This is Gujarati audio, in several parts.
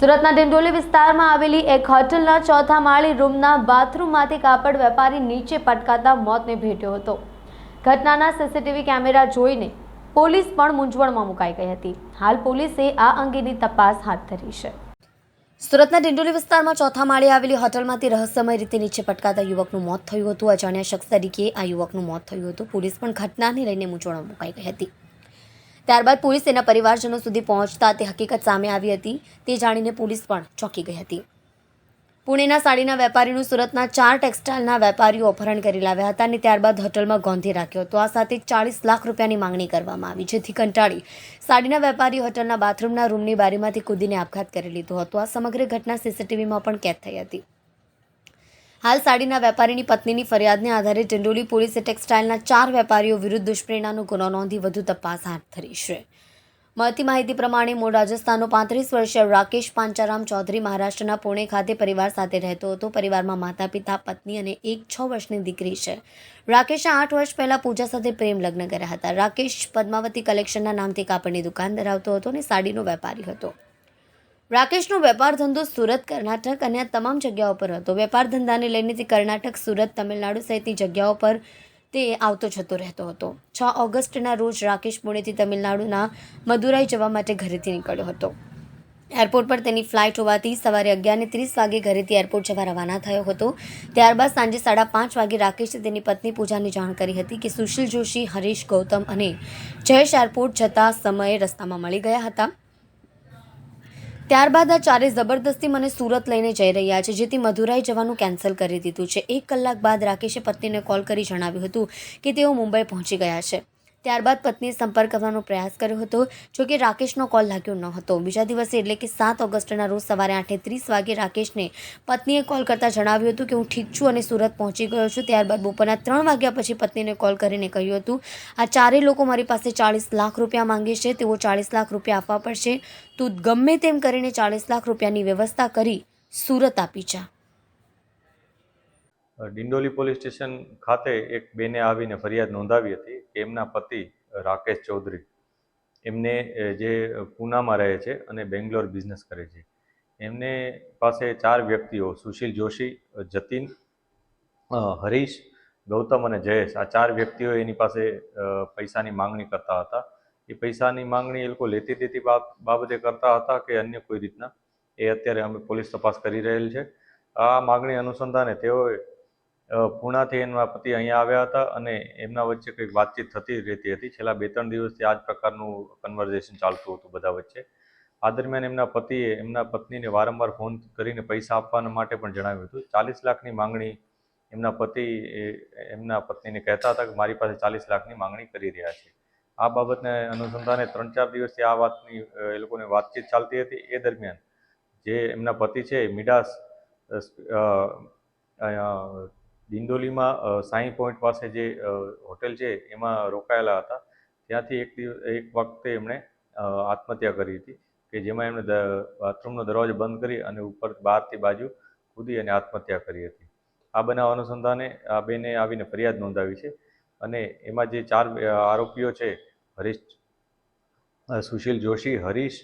સુરતના ડિંડોલી વિસ્તારમાં આવેલી એક હોટલના ચોથા માળી રૂમના બાથરૂમમાંથી કાપડ વેપારી નીચે પટકાતા મોતને ભેટ્યો હતો. ઘટનાના સીસીટીવી કેમેરા જોઈને પોલીસ પણ મૂંઝવણમાં મુકાઈ ગઈ હતી. હાલ પોલીસે આ અંગેની તપાસ હાથ ધરી છે. સુરતના ડિંડોલી વિસ્તારમાં ચોથા માળે આવેલી હોટલમાંથી રહસ્યમય રીતે નીચે પટકાતા યુવકનું મોત થયું હતું. અજાણ્યા શખ્સ તરીકે આ યુવકનું મોત થયું હતું. પોલીસ પણ ઘટનાને લઈને મૂંઝવણમાં મુકાઈ ગઈ હતી. ત્યારબાદ પોલીસ તેના પરિવારજનો સુધી પહોંચતા તે હકીકત સામે આવી હતી. તે જાણીને પોલીસ પણ ચોંકી ગઈ હતી. પુણેના સાડીના વેપારીનું સુરતના ચાર ટેક્સટાઇલના વેપારીઓ અપહરણ કરી લાવ્યા હતા અને ત્યારબાદ હોટલમાં ગોંધી રાખ્યો હતો. આ સાથે ચાળીસ લાખ રૂપિયાની માંગણી કરવામાં આવી, જેથી કંટાળી સાડીના વેપારી હોટલના બાથરૂમના રૂમની બારીમાંથી કૂદીને આપઘાત કરી લીધો હતો. આ સમગ્ર ઘટના સીસીટીવીમાં પણ કેદ થઈ હતી. હાલ સાડીના વેપારીની પત્નીની ફરિયાદને આધારે ડિંડોલી પોલીસે ટેક્સટાઇલના ચાર વેપારીઓ વિરુદ્ધ દુષ્પ્રેરણાનો ગુનો નોંધી વધુ તપાસ હાથ ધરી છે. મળતી માહિતી પ્રમાણે મૂળ રાજસ્થાનનો પાંત્રીસ વર્ષીય રાકેશ પાંચારામ ચૌધરી મહારાષ્ટ્રના પુણે ખાતે પરિવાર સાથે રહેતો હતો. પરિવારમાં માતા પિતા પત્ની અને એક છ વર્ષની દીકરી છે. રાકેશે આઠ વર્ષ પહેલાં પૂજા સાથે પ્રેમ લગ્ન કર્યા હતા. રાકેશ પદ્માવતી કલેક્શનના નામથી કાપડની દુકાન ધરાવતો હતો અને સાડીનો વેપારી હતો. રાકેશનો વેપાર ધંધો સુરત, કર્ણાટક અને તમામ જગ્યાઓ પર હતો. વેપાર ધંધાને લઈને તે કર્ણાટક, સુરત, તમિલનાડુ સહિતની જગ્યાઓ પર તે આવતો જતો રહેતો હતો. છ ઓગસ્ટના રોજ રાકેશ પુણેથી તમિલનાડુના મદુરાઈ જવા માટે ઘરેથી નીકળ્યો હતો. એરપોર્ટ પર તેની ફ્લાઇટ હોવાથી સવારે અગિયારને ત્રીસ વાગે ઘરેથી એરપોર્ટ જવા રવાના થયો હતો. ત્યારબાદ સાંજે સાડા પાંચ વાગે રાકેશે તેની પત્ની પૂજાને જાણ કરી હતી કે સુશીલ જોશી, હરીશ ગૌતમ અને જયેશ એરપોર્ટ જતા સમયે રસ્તામાં મળી ગયા હતા. ત્યારબાદ આ ચારે જબરદસ્તી મને સુરત લઈને જઈ રહ્યા છે, જેથી મધુરાઈ જવાનું કેન્સલ કરી દીધું છે. એક કલાક બાદ રાકેશે પત્નીને કોલ કરી જણાવ્યું હતું કે તેઓ મુંબઈ પહોંચી ગયા છે. ત્યારબાદ પત્નીએ સંપર્ક કરવાનો પ્રયાસ કર્યો હતો, જો કે રાકેશનો કોલ લાગ્યો ન હતો. બીજા દિવસે એટલે કે સાત ઓગસ્ટના રોજ સવારે આઠે ત્રીસ વાગે રાકેશને પત્નીએ કોલ કરતાં જણાવ્યું હતું કે હું ઠીક છું અને સુરત પહોંચી ગયો છું. ત્યારબાદ બપોરના ત્રણ વાગ્યા પછી પત્નીને કોલ કરીને કહ્યું હતું, આ ચારેય લોકો મારી પાસે ચાળીસ લાખ રૂપિયા માંગે છે, તેઓ ચાળીસ લાખ રૂપિયા આપવા પડશે. તું ગમે તેમ કરીને ચાળીસ લાખ રૂપિયાની વ્યવસ્થા કરી, સુરત આપી જા. ડિંડોલી પોલીસ સ્ટેશન ખાતે એક બેને આવીને ફરિયાદ નોંધાવી હતી કે એમના પતિ રાકેશ ચૌધરી. એમને જે પૂનામાં રહે છે અને બેંગ્લોર બિઝનેસ કરે છે. એમને પાસે ચાર વ્યક્તિઓ, સુશીલ જોશી જતીન હરીશ, ગૌતમ અને જયેશ. આ ચાર વ્યક્તિઓ એની પાસે પૈસાની માંગણી કરતા હતા. એ પૈસાની માંગણી એ લોકો લેતી દેતી બાબ- બાબતે કરતા હતા કે અન્ય કોઈ રીતના. એ અત્યારે અમે પોલીસ તપાસ કરી રહેલ છે. આ માગણી અનુસંધાને તેઓએ અ, પૂનાથી એમના પતિ અહીંયા આવ્યા હતા અને એમના વચ્ચે કંઈક વાતચીત થતી રહેતી હતી. છેલ્લા બે ત્રણ દિવસથી આ જ પ્રકારનું કન્વર્ઝેશન ચાલતું હતું બધા વચ્ચે. આ દરમિયાન એમના પતિએ એમના પત્નીને વારંવાર ફોન કરીને પૈસા આપવાના માટે પણ જણાવ્યું હતું. ચાલીસ લાખની માંગણી એમના પતિ એમના પત્નીને કહેતા હતા કે મારી પાસે ચાલીસ લાખની માંગણી કરી રહ્યા છે. આ બાબતને અનુસંધાને ત્રણ ચાર દિવસથી આ વાતની એ લોકોને વાતચીત ચાલતી હતી. એ દરમિયાન જે એમના પતિ છે મિડાસ અ, સાઈ પોઈન્ટ પાસે જે હોટેલ છે એમાં રોકાયેલા હતા. ત્યાંથી એક દિવસ એક વખતે એમણે આત્મહત્યા કરી હતી કે જેમાં એમણે બાથરૂમનો દરવાજો બંધ કરી અને ઉપર બહારથી બાજુ કૂદી અને આત્મહત્યા કરી હતી. આ બનાવ અનુસંધાને આ બેને આવીને ફરિયાદ નોંધાવી છે અને એમાં જે ચાર આરોપીઓ છે હરીશ સુશીલ જોશી હરીશ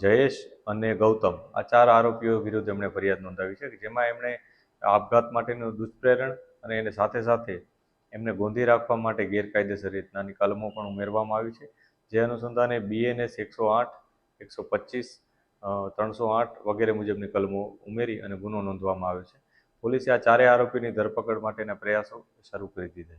જયેશ અને ગૌતમ. આ ચાર આરોપીઓ વિરુદ્ધ એમણે ફરિયાદ નોંધાવી છે કે જેમાં એમણે આપઘાત માટેનું દુષ્પ્રેરણ અને એને સાથે સાથે એમને ગોંધી રાખવા માટે ગેરકાયદેસર રીતનાની કલમો પણ ઉમેરવામાં આવી છે. જે અનુસંધાને બીએનએસ એકસો આઠ, એકસો પચીસ ત્રણસો આઠ વગેરે મુજબની કલમો ઉમેરી અને ગુનો નોંધવામાં આવ્યો છે. પોલીસે આ ચારેય આરોપીની ધરપકડ માટેના પ્રયાસો શરૂ કરી દીધા